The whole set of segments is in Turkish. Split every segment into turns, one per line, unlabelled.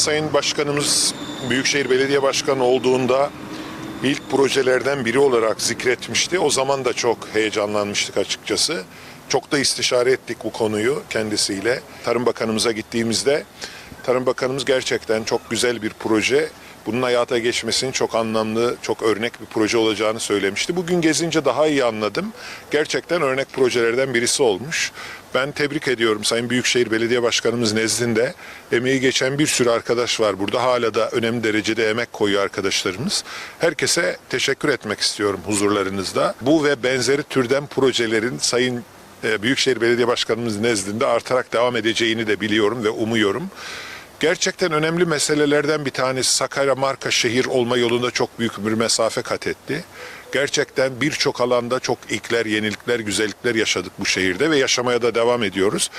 Sayın Başkanımız Büyükşehir Belediye Başkanı olduğunda ilk projelerden biri olarak zikretmişti. O zaman da çok heyecanlanmıştık açıkçası. Çok da istişare ettik bu konuyu kendisiyle. Tarım Bakanımıza gittiğimizde Tarım Bakanımız gerçekten çok güzel bir proje. Bunun hayata geçmesinin çok anlamlı, çok örnek bir proje olacağını söylemişti. Bugün gezince daha iyi anladım. Gerçekten örnek projelerden birisi olmuş. Ben tebrik ediyorum Sayın Büyükşehir Belediye Başkanımız nezdinde. Emeği geçen bir sürü arkadaş var burada. Hala da önemli derecede emek koyuyor arkadaşlarımız. Herkese teşekkür etmek istiyorum huzurlarınızda. Bu ve benzeri türden projelerin Sayın e, Büyükşehir Belediye Başkanımız nezdinde artarak devam edeceğini de biliyorum ve umuyorum. Gerçekten önemli meselelerden bir tanesi Sakarya marka şehir olma yolunda çok büyük bir mesafe kat etti. Gerçekten birçok alanda çok ilkler, yenilikler, güzellikler yaşadık bu şehirde ve yaşamaya da devam ediyoruz.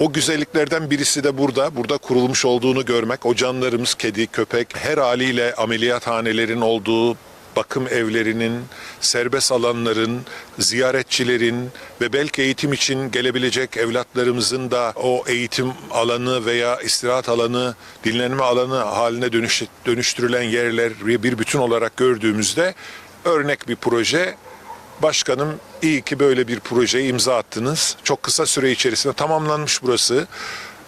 O güzelliklerden birisi de burada. Burada kurulmuş olduğunu görmek. O canlarımız kedi, köpek her haliyle ameliyathanelerin olduğu bakım evlerinin, serbest alanların, ziyaretçilerin ve belki eğitim için gelebilecek evlatlarımızın da o eğitim alanı veya istirahat alanı, dinlenme alanı haline dönüş, dönüştürülen yerler bir bütün olarak gördüğümüzde örnek bir proje. Başkanım iyi ki böyle bir projeye imza attınız. Çok kısa süre içerisinde tamamlanmış burası.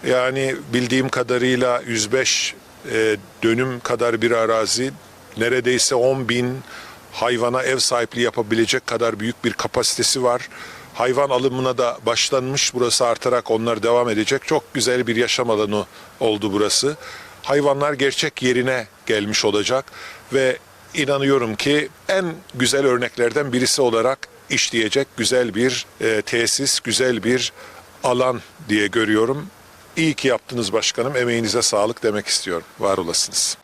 Yani bildiğim kadarıyla 105 e, dönüm kadar bir arazi neredeyse 10 bin hayvana ev sahipliği yapabilecek kadar büyük bir kapasitesi var. Hayvan alımına da başlanmış. Burası artarak onlar devam edecek. Çok güzel bir yaşam alanı oldu burası. Hayvanlar gerçek yerine gelmiş olacak ve inanıyorum ki en güzel örneklerden birisi olarak işleyecek güzel bir e, tesis, güzel bir alan diye görüyorum. İyi ki yaptınız başkanım. Emeğinize sağlık demek istiyorum. Var olasınız.